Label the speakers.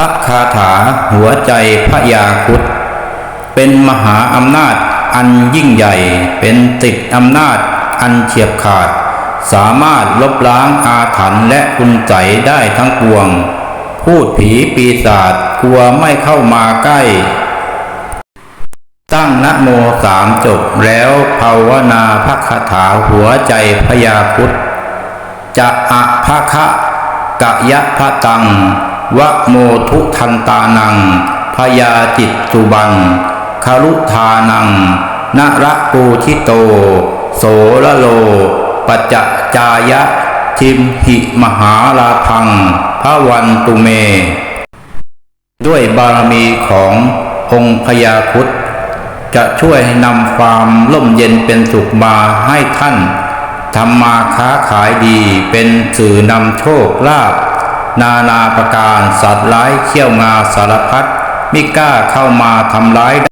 Speaker 1: ระคาถาหัวใจพระยาครุฑเป็นมหาอำนาจอันยิ่งใหญ่ เป็นติดอำนาจอันเฉียบขาด สามารถลบล้างอาถรรพ์และคุณใสได้ทั้งปวง พูดผีปีศาจกลัวไม่เข้ามาใกล้ ตั้งนะโมสามจบแล้วภาวนาพระคาถาหัวใจพยาครุฑจะอะภะคะกะยะพะตัง วโมทุทันตานังพยาจิตสุบังคารุทานังนระปูชิโต โสระโล ปัจจจายะ ทิมหิมหาลาพังพระวันตุเม ด้วยบารมีขององค์พญาครุฑจะช่วยนำความร่มเย็นเป็นสุขมาให้ท่านทำมาค้าขายดีเป็นสื่อนำโชคลาภ นานาประการสัตว์ร้ายเขี้ยวงาสารพัดมิกล้าเข้ามาทำร้าย